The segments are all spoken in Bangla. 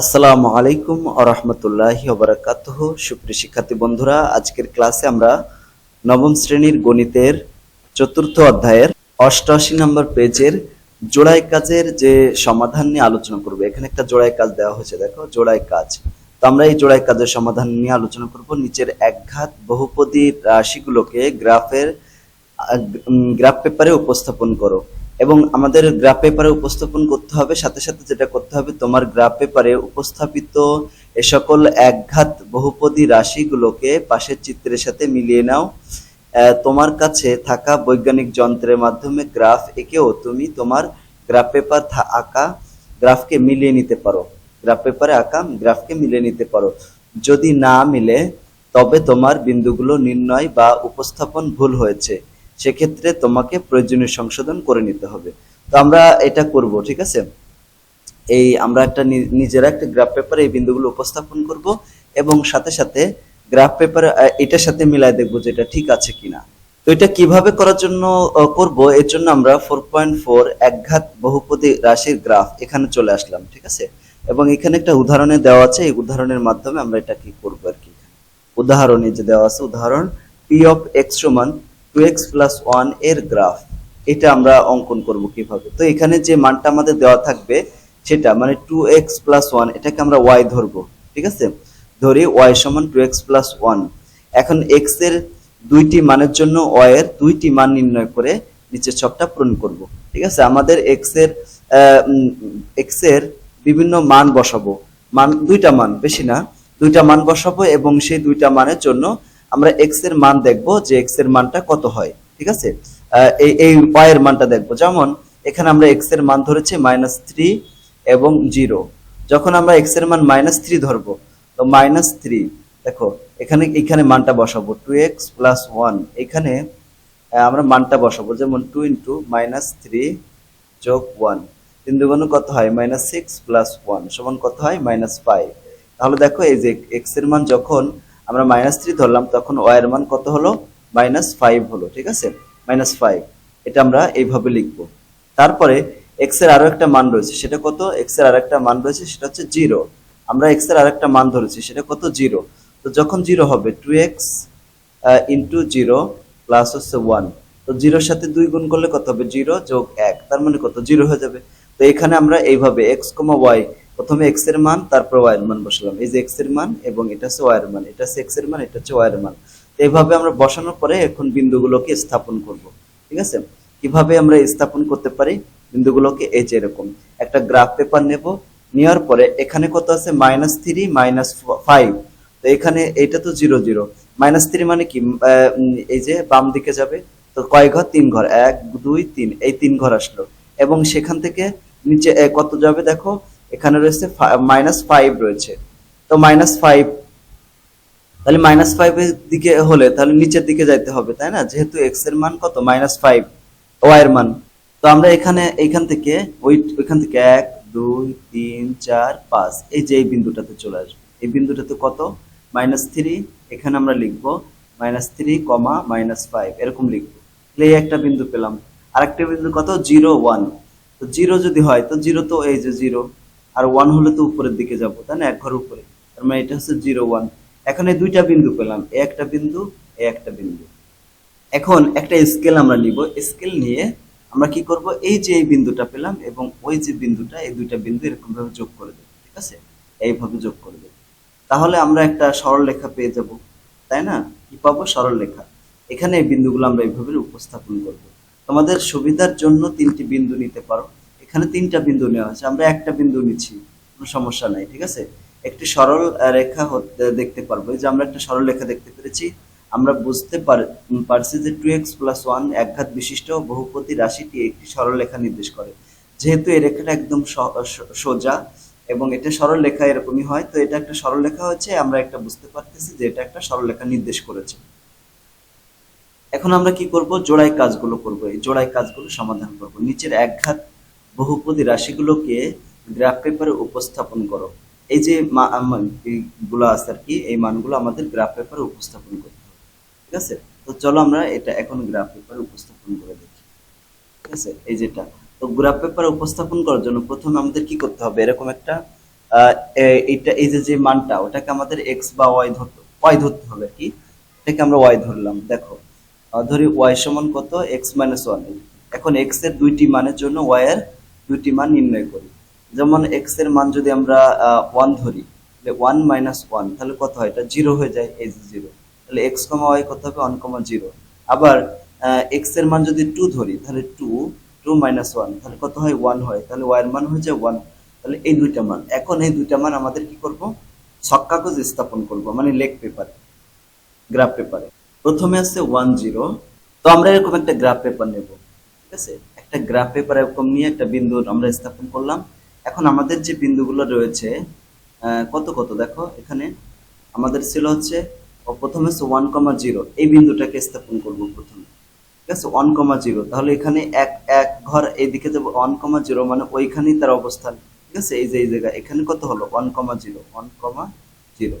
আসসালামু আলাইকুম আরহামতুল্লাহ ওবরাকাতুহ সুপ্রিয় শিক্ষার্থী বন্ধুরা, আজকের ক্লাসে আমরা নবম শ্রেণির গণিতের চতুর্থ অধ্যায়ের অষ্টআশি নম্বর পেজের জোড়াই কাজের যে সমাধান নিয়ে আলোচনা করব। এখানে একটা জোড়াই কাজ দেওয়া হয়েছে, দেখো জোড়াই কাজ। তো আমরা এই জোড়াই কাজের সমাধান নিয়ে আলোচনা করব। নিচের একঘাত বহুপদী রাশিগুলোকে গ্রাফের গ্রাফ পেপারে উপস্থাপন করো। এবং আমাদের গ্রাফ পেপারে উপস্থাপন করতে হবে, সাথে সাথে যেটা করতে হবে, তোমার গ্রাফ পেপারে উপস্থাপিত এ সকল একঘাত বহুপদী রাশিগুলোকে পাশের চিত্রের সাথে মিলিয়ে নাও। তোমার কাছে থাকা বৈজ্ঞানিক যন্ত্রের মাধ্যমে গ্রাফ এঁকেও তুমি তোমার গ্রাফ পেপার আঁকা গ্রাফকে মিলিয়ে নিতে পারো। গ্রাফ পেপারে আঁকা গ্রাফকে মিলিয়ে নিতে পারো। যদি না মিলে, তবে তোমার বিন্দুগুলো নির্ণয় বা উপস্থাপন ভুল হয়েছে। সেক্ষেত্রে তোমাকে প্রয়োজনীয় সংশোধন করে নিতে হবে। তো আমরা এটা করব, ঠিক আছে? এই আমরা একটা নিজেরা একটা গ্রাফ পেপারে এই বিন্দুগুলো উপস্থাপন করব এবং সাথে সাথে গ্রাফ পেপারে এটার সাথে মিলাই দেখব যে এটা ঠিক আছে কিনা। তো এটা কীভাবে করার জন্য করব? এর জন্য আমরা ফোর পয়েন্ট ফোর একঘাত বহুপদী রাশির গ্রাফ এখানে চলে আসলাম, ঠিক আছে? এবং এখানে একটা উদাহরণে দেওয়া আছে, এই উদাহরণের মাধ্যমে আমরা এটা কি করব আর কি? উদাহরণে যে দেওয়া আছে, উদাহরণ পি অফ এক্স সমান টু এক্স প্লাস ওয়ানের গ্রাফ এটা আমরা অঙ্কন করব কীভাবে? তো এখানে যে মানটা আমাদের দেওয়া থাকবে, সেটা মানে টু এক্স প্লাস ওয়ান এটাকে আমরা ওয়াই ধরবো, ঠিক আছে? ধরি ওয়াই সমান টু এক্স প্লাস ওয়ান এখন এক্সের দুইটি মানের জন্য ওয়াই এর দুইটি মান নির্ণয় করে নিচের ছকটা পূরণ করব, ঠিক আছে? আমাদের এক্সের এক্সের বিভিন্ন মান বসাবো। মান, দুইটা মান, বেশি না, দুইটা মান বসাবো এবং সেই দুইটা মানের জন্য আমরা এক্সের মান দেখব যে এক্সের মানটা কত হয়, ঠিক আছে? এই এই ওয়াই এর মানটা দেখব। যেমন, এখানে আমরা এক্সের মান ধরেছি মাইনাস থ্রি এবং জিরো যখন আমরা এক্সের মান মাইনাস থ্রি ধরবো, তো মাইনাস থ্রি দেখো, এখানে এখানে মানটা বসাবো টু এক্স প্লাস ওয়ান এখানে আমরা মানটা বসাবো, যেমন টু ইন্টু মাইনাস থ্রি যোগ ওয়ান তিন দুগুণ কত হয়? মাইনাস সিক্স প্লাস ওয়ান সমান কত হয়? মাইনাস ফাইভ তাহলে দেখো, এই যে এক্সের মান যখন আমরা মাইনাস থ্রি ধরলাম, তখন ওয়াই এর মান কত হলো? মাইনাস ফাইভ হলো, ঠিক আছে? মাইনাস ফাইভ এটা আমরা এইভাবে লিখব। তারপরে এক্সের আরও একটা মান রয়েছে, সেটা কত? এক্সের আরেকটা মান রয়েছে, সেটা হচ্ছে জিরো আমরা এক্সের আরেকটা মান ধরেছি, সেটা কত? জিরো তো যখন জিরো হবে two X into zero plus হচ্ছে ওয়ান তো জিরোর সাথে দুই গুণ করলে কত হবে? জিরো যোগ এক। তার মানে কত? জিরো হয়ে যাবে। তো এখানে আমরা এইভাবে এক্স কমা ওয়াই প্রথমে এক্সের মান, তারপর ওয়াই এর মান বসালাম। এই যে এক্সের মান এবং এটা হচ্ছে ওয়াই এর মান, এটা হচ্ছে এক্সের মান, এটা হচ্ছে ওয়াই এর মান। তো এইভাবে আমরা বসানোর পরে এখন বিন্দুগুলোকে স্থাপন করব, ঠিক আছে? কীভাবে আমরা স্থাপন করতে পারি? বিন্দুগুলোকে এই যে এরকম। একটা গ্রাফ পেপার নেব, নেওয়ার পরে এখানে কত আছে? মাইনাস থ্রি মাইনাস ফাইভ তো এখানে এটা তো জিরো জিরো মাইনাস থ্রি মানে কি? এই যে বাম দিকে যাবে। তো কয় ঘর? তিন ঘর। এক, দুই, তিন। এই তিন ঘর আসলো। এবং সেখান থেকে নিচে কত যাবে দেখো? এখানে রয়েছে মাইনাস ফাইভ রয়েছে। তো মাইনাস ফাইভ তাহলে মাইনাস ফাইভ এর দিকে হলে তাহলে নিচের দিকে যাইতে হবে, তাই না? যেহেতু এক্সের মান কত? মাইনাস ফাইভ ওয়াই এর মান। তো আমরা এখানে এইখান থেকে, ওই, ওইখান থেকে এক, দুই, তিন, চার, পাঁচ, এই যে এই বিন্দুটাতে চলে আসবে। এই বিন্দুটাতে কত? মাইনাস থ্রি এখানে আমরা লিখব minus three comma minus five এরকম লিখব। এই একটা বিন্দু পেলাম। আরেকটা বিন্দু কত? জিরো ওয়ান তো জিরো যদি হয়, তো জিরো তো এই যে জিরো আর ওয়ান হলে তো উপরের দিকে যাব, তাই না? এক ঘর উপরে। তার মানে এটা হচ্ছে জিরো ওয়ান এখন দুইটা বিন্দু পেলাম, এ একটা বিন্দু, এ একটা বিন্দু। এখন একটা স্কেল আমরা নিব। স্কেল নিয়ে আমরা কি করব? এই যে এই বিন্দুটা পেলাম এবং ওই যে বিন্দুটা, এই দুইটা বিন্দু এরকম ভাবে যোগ করে দেবো, ঠিক আছে? এইভাবে যোগ করে দেবো। তাহলে আমরা একটা সরল লেখা পেয়ে যাব, তাই না? কি পাবো? সরল লেখা এখানে এই বিন্দুগুলো আমরা এইভাবে উপস্থাপন করব। তোমাদের সুবিধার জন্য তিনটি বিন্দু নিতে পারো। এখানে তিনটা বিন্দু নেওয়া হয়েছে। আমরা একটা বিন্দু নিচ্ছি, কোনো সমস্যা নাই, ঠিক আছে? একটি সরল রেখা দেখতে পারব। যে আমরা একটা সরল রেখা দেখতে পেরেছি, আমরা বুঝতে পারছি যে টু এক্স প্লাস ওয়ান একঘাত বিশিষ্ট বহুপতি রাশিটি একটি সরল রেখা নির্দেশ করে। যেহেতু এই রেখাটা একদম সোজা এবং এটা সরল রেখা এরকমই হয়, তো এটা একটা সরল রেখা হচ্ছে আমরা একটা বুঝতে পারতেছি যে এটা একটা সরল রেখা নির্দেশ করেছে। এখন আমরা কি করব? জোড়াই কাজগুলো করব। এই জোড়াই কাজগুলো সমাধান করব। নিচের একঘাত বহুপদী রাশিগুলোকে গ্রাফ পেপারে উপস্থাপন করো। এই যে এইগুলো আছে আর কি, এই মানগুলো আমাদের গ্রাফ পেপারে উপস্থাপন করতে হবে। ঠিক আছে? তো চলো আমরা এটা এখন গ্রাফ পেপারে উপস্থাপন করে দেখি। ঠিক আছে? এই যেটা। তো গ্রাফ পেপারে উপস্থাপন করার জন্য প্রথমে আমাদের কি করতে হবে? এরকম একটা এটা এই যে যে মানটা, ওটাকে আমাদের এক্স বা ওয়াই ধরতে ওয়াই ধরতে হবে আর কি। এটাকে আমরা ওয়াই ধরলাম। দেখো ধরি ওয়াই সমান কত? এক্স মাইনাস ওয়ান এখন এক্সের দুইটি মানের জন্য ওয়াই এর দুইটি মান নির্ণয় করি। যেমন এক্সের মান যদি আমরা ওয়ান ধরি ওয়ান মাইনাস ওয়ান তাহলে কত হয়? এটা জিরো হয়ে যায়, এই যে জিরো তাহলে এক্স কমা ওয়াই কত হবে? ওয়ান কমা জিরো আবার এক্সের মান যদি টু ধরি, তাহলে টু টু মাইনাস ওয়ান তাহলে কত হয়? ওয়ান হয়। তাহলে ওয়াই এর মান হয়ে যায় ওয়ান তাহলে এই দুইটা মান। এখন এই দুইটা মান আমাদের কি করব? ছক কাগজ স্থাপন করব মানে লেক পেপারে গ্রাফ পেপারে প্রথমে আছে ওয়ান জিরো তো আমরা এরকম একটা গ্রাফ পেপার নেব। ঠিক আছে? একটা গ্রাফ পেপার এরকম নিয়ে একটা বিন্দু আমরা স্থাপন করলাম। এখন আমাদের যে বিন্দুগুলো রয়েছে কত কত দেখো, এখানে আমাদের ছিল হচ্ছে প্রথমে হচ্ছে ওয়ান কমা জিরো এই বিন্দুটাকে স্থাপন করব প্রথমে। ঠিক আছে? ওয়ান কমা জিরো তাহলে এখানে এক এক ঘর এইদিকে যাব ওয়ান কমা জিরো মানে ওইখানেই তার অবস্থান। ঠিক আছে? এই যে, এই জায়গা এখানে কত হলো? One comma zero one comma zero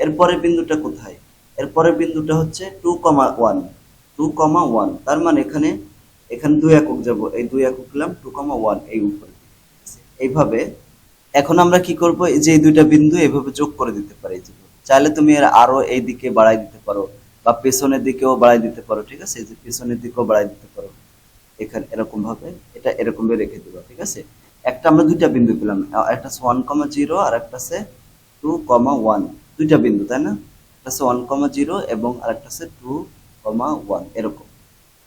এরপরে বিন্দুটা কোথায়? এরপরে বিন্দুটা হচ্ছে two comma one two comma one তার মানে এখানে এখানে দুই একক যাব, এই দুই একক নিলাম টু কমা ওয়ান এই উপরে। এইভাবে এখন আমরা কি করব যে দুইটা বিন্দু এইভাবে যোগ করে দিতে পারি। চাইলে তুমি এর আরও এই দিকে বাড়াই দিতে পারো, বা পেছনের দিকেও বাড়াই দিতে পারো, ঠিক আছে? যে পেছনের দিকেও বাড়াই দিতে পারো। এখানে এরকম ভাবে, এটা এরকম রেখে দিবা, ঠিক আছে? একটা আমরা দুইটা বিন্দু পেলাম, একটা আছে ওয়ান কমা জিরো আর একটা আছে টু কমা ওয়ান দুইটা বিন্দু, তাই না? একটা আছে ওয়ান কমা জিরো এবং আরেকটা আছে টু কমা ওয়ান এরকম।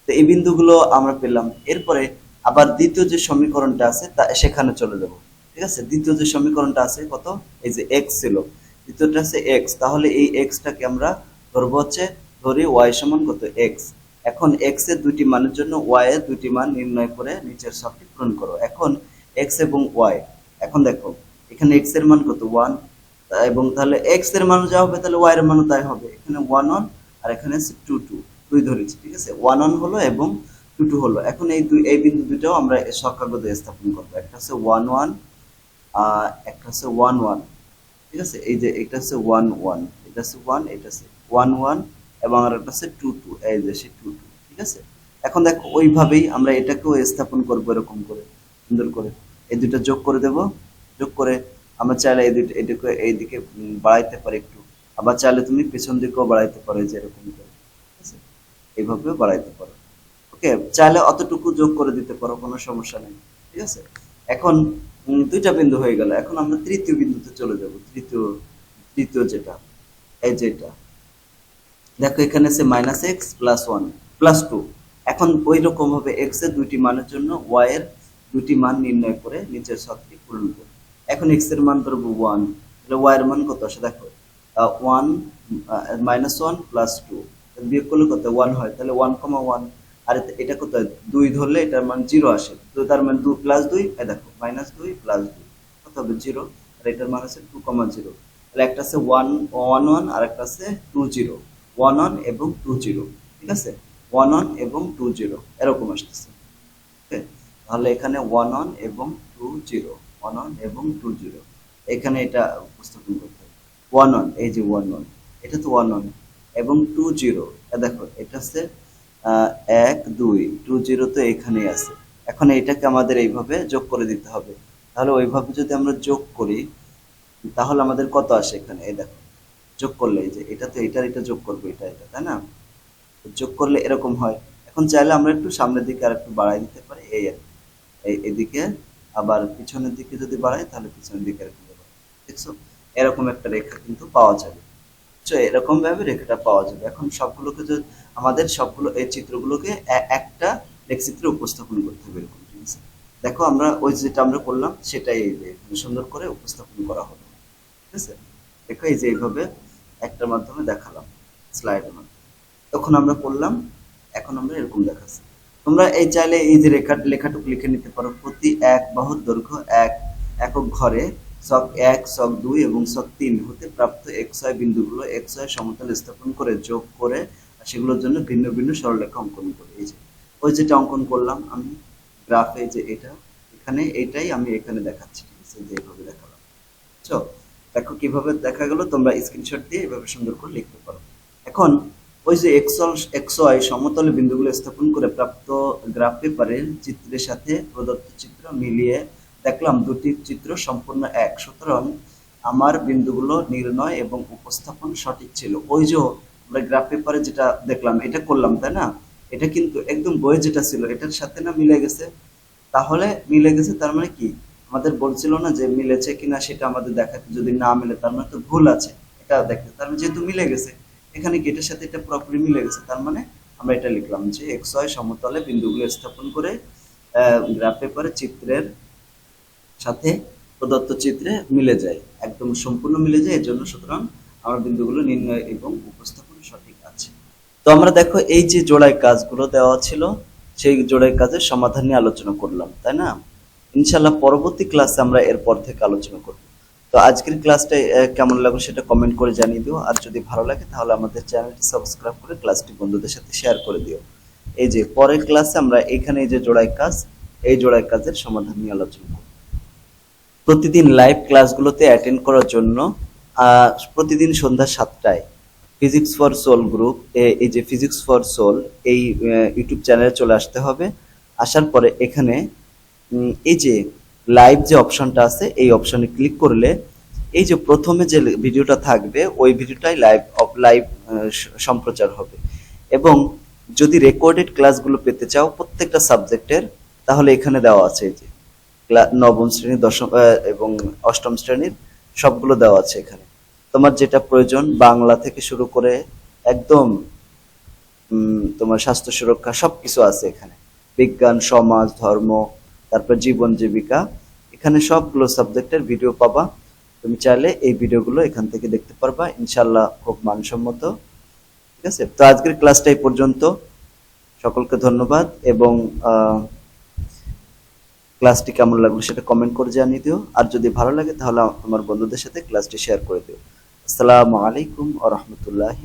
তো এই বিন্দুগুলো আমরা পেলাম। এরপরে আবার দ্বিতীয় যে সমীকরণটা আছে, তা সেখানে চলে যাব। ঠিক আছে? দ্বিতীয় যে সমীকরণটা আছে, কত? এই যে এক্স ছিল। দ্বিতীয়টা আছে এক্স তাহলে এই এক্সটাকে আমরা ধরবো হচ্ছে, ধরি ওয়াই সমান কত এক্স এখন এক্সের দুইটি মানের জন্য ওয়াই এর দুইটি মান নির্ণয় করে নিচের সবটি পূরণ করো। এখন এক্স এবং ওয়াই এখন দেখো, এখানে এক্সের মান কত? ওয়ান এবং তাহলে এক্সের মান যা হবে, তাহলে ওয়াই এর মানও তাই হবে। এখানে ওয়ান ওয়ান আর এখানে টু টু দুই ধরেছি, ঠিক আছে? ওয়ান ওয়ান হলো এবং টু টু হলো। এখন এই দুই, এই বিন্দু দুইটাও আমরা সকাগতে স্থাপন করব। একটা হচ্ছে ওয়ান ওয়ান একটা হচ্ছে ওয়ান ওয়ান ঠিক আছে? এই যে এটা হচ্ছে ওয়ান ওয়ান এটা হচ্ছে ওয়ান এটা হচ্ছে ওয়ান ওয়ান এবং আর একটা হচ্ছে টু টু এই যে সে টু টু ঠিক আছে? এখন দেখো, ওইভাবেই আমরা এটাকেও স্থাপন করব এরকম করে, সুন্দর করে। এই দুটো যোগ করে দেব, যোগ করে আমরা চাইলে এই দুটো এটাকে এইদিকে বাড়াইতে পারি একটু। আবার চাইলে তুমি পেছন দিকেও বাড়াইতে পারো যে এরকম করে। এইভাবে বাড়াইতে পারো। ওকে? চাইলে অতটুকু যোগ করে দিতে পারো, কোনো সমস্যা নেই। ঠিক আছে? এখন দুইটা বিন্দু হয়ে গেল। এখন আমরা তৃতীয় বিন্দুতে চলে যাব। তৃতীয় তৃতীয় যেটা, এই যেটা। দেখো, এখানে আছে minus X plus one plus two এখন ওই রকম ভাবে এক্সের দুইটি মানের জন্য ওয়াই এর দুটি মান নির্ণয় করে নিচের শর্তটি পূরণ করো এখন এক্সের মান ধরবো ওয়ান তাহলে ওয়াই এর মান কত আসে? দেখো one minus one plus two বিয়োগ করলে কত? ওয়ান হয়। তাহলে ওয়ান কমা ওয়ান আর এটা কত? দুই ধরলে এটার মান জিরো আসে। তো তার মানে দুই প্লাস দুই, এই দেখো মাইনাস দুই প্লাস দুই। কত হবে? জিরো আর এটার মান আছে টু কমা জিরো তাহলে একটা আছে ওয়ান ওয়ান ওয়ান আর একটা আছে টু জিরো ওয়ান ওয়ান এবং টু জিরো ঠিক আছে? ওয়ান ওয়ান এবং টু জিরো এরকম আসতেছে? তাহলে এখানে ওয়ান ওয়ান এবং টু জিরো ওয়ান ওয়ান এবং টু জিরো এখানে এটা উপস্থাপন করতে হবে। ওয়ান ওয়ান এই যে ওয়ান ওয়ান এটা তো ওয়ান ওয়ান এবং টু জিরো দেখো, এটা হচ্ছে এক, দুই, টু, জিরো তো এখানেই আছে। এখন এটাকে আমাদের এইভাবে যোগ করে দিতে হবে। তাহলে ওইভাবে যদি আমরা যোগ করি, তাহলে আমাদের কত আসে এখানে? এই দেখো, যোগ করলে এই যে, এটা তো এটার এটা যোগ করব, এটা এটা, তাই না? যোগ করলে এরকম হয়। এখন চাইলে আমরা একটু সামনের দিকে আর একটু বাড়াই দিতে পারি, এই আর। এই, এদিকে। আবার পিছনের দিকে যদি বাড়াই, তাহলে পিছনের দিকে এরকম। দেখছ? এরকম একটা রেখা কিন্তু পাওয়া যাবে। তো এরকম ভাবে রেখাটা পাওয়া যাবে। এখন সবগুলোকে যদি, আমাদের সবগুলো, এই চিত্রগুলোকে একটা লেখচিত্রে উপস্থাপন করতে হবে এরকম দেখো আমরা ওই যেটা আমরা করলাম, সেটাই সুন্দর করে উপস্থাপন করা হলো, ঠিক আছে? দেখো এই যে এইভাবে একটার মাধ্যমে দেখালাম, স্লাইডের মাধ্যমে। তখন আমরা করলাম, এখন আমরা এরকম দেখাচ্ছি। তোমরা এই চাইলে এই যে রেখা, লেখাটুকু লিখে নিতে পারো। প্রতি এক বাহুর দৈর্ঘ্য এক, একক ঘরে সক এক, সক দুই এবং সক তিন হতে প্রাপ্ত এক্স ওয়াই বিন্দুগুলো এক্স ওয়াই সমতল স্থাপন করে যোগ করে সেগুলোর জন্য ভিন্ন ভিন্ন সরলরেখা অঙ্কন করি। এই যে, ওই যেটা অঙ্কন করলাম আমি গ্রাফে যে এটা, এখানে এটাই আমি এখানে দেখাচ্ছি, ঠিক আছে? যে এইভাবে দেখালাম। বুঝছ? দেখো কীভাবে দেখা গেল, তোমরা স্ক্রিনশট দিয়ে এভাবে সুন্দর করে লিখতে পারো। এখন, ওই যে এক্সল এক্সওয়াই সমতলে বিন্দুগুলো স্থাপন করে প্রাপ্ত গ্রাফ পেপারের চিত্রের সাথে প্রদত্ত চিত্র মিলিয়ে দেখলাম দুটি চিত্র সম্পূর্ণ এক। সুতরাং আমার বিন্দুগুলো নির্ণয় এবং উপস্থাপন সঠিক ছিল। ওই যে আমরা গ্রাফ পেপারে যেটা দেখলাম, এটা করলাম, তাই না? এটা কিন্তু একদম বইয়ে যেটা ছিল, এটার সাথে না মিলে গেছে? তাহলে মিলে গেছে তার মানে কি? আমাদের বলছিল না যে মিলেছে কিনা সেটা আমাদের দেখাতে, যদি না মিলে তার মানে তো ভুল আছে, এটা দেখতে। তার মানে যেহেতু মিলে গেছে, এখানে কি এটার সাথে এটা পুরোপুরি মিলে গেছে? তার মানে আমরা এটা লিখলাম যে এক্স সমতলে বিন্দুগুলো স্থাপন করে গ্রাফ পেপারে চিত্রের সাথে প্রদত্ত চিত্রে মিলে যায়, একদম সম্পূর্ণ মিলে যায় এর জন্য সুতরাং আমার বিন্দুগুলো নির্ণয় এবং উপস্থাপন সঠিক আছে। তো আমরা দেখো, এই যে জোড়ায় কাজগুলো দেওয়া ছিল, সেই জোড়ায় কাজের সমাধান নিয়ে আলোচনা করলাম, তাই না? ইনশাল্লাহ পরবর্তী ক্লাসে আমরা এরপর থেকে আলোচনা করব। তো আজকের ক্লাসটা কেমন লাগল সেটা কমেন্ট করে জানিয়ে দিও, আর যদি ভালো লাগে তাহলে আমাদের চ্যানেলটি সাবস্ক্রাইব করে ক্লাসটি বন্ধুদের সাথে শেয়ার করে দিও। এই যে পরের ক্লাসে আমরা এখানে এই যে জোড়ায় কাজ, এই জোড়ায় কাজের সমাধান নিয়ে আলোচনা করব। প্রতিদিন লাইভ ক্লাসগুলোতে অ্যাটেন্ড করার জন্য প্রতিদিন সন্ধ্যা সাতটায় ফিজিক্স ফর সোল গ্রুপ এই যে ফিজিক্স ফর সোল এই ইউটিউব চ্যানেলে চলে আসতে হবে। আসার পরে এখানে এই যে লাইভ যে অপশনটা আছে, এই অপশনে ক্লিক করলে এই যে প্রথমে যে ভিডিওটা থাকবে, ওই ভিডিওটাই লাইভ অফ লাইভ সম্প্রচার হবে। এবং যদি রেকর্ডেড ক্লাসগুলো পেতে চাও প্রত্যেকটা সাবজেক্টের তাহলে এখানে দেওয়া আছে এই যে নবম শ্রেণি, দশম এবং অষ্টম শ্রেণির সবগুলো দেওয়া আছে এখানে। তোমার যেটা প্রয়োজন, বাংলা থেকে শুরু করে একদম তোমার স্বাস্থ্য সুরক্ষা সবকিছু আছে এখানে। বিজ্ঞান, সমাজ, ধর্ম, তারপর জীবন জীবিকা, এখানে সবগুলো সাবজেক্টের ভিডিও পাবা। তুমি চাইলে এই ভিডিওগুলো এখান থেকে দেখতে পারবা। ইনশাল্লাহ খুব মানসম্মত। ঠিক আছে? তো আজকের ক্লাসটা এই পর্যন্ত। সকলকে ধন্যবাদ এবং ক্লাসটি কেমন লাগল সেটা কমেন্ট করে জানিয়ে দিও। আর যদি ভালো লাগে তাহলে আমার বন্ধুদের সাথে ক্লাসটি শেয়ার করে দিও। আসসালামু আলাইকুম আ রহমতুল্লাহি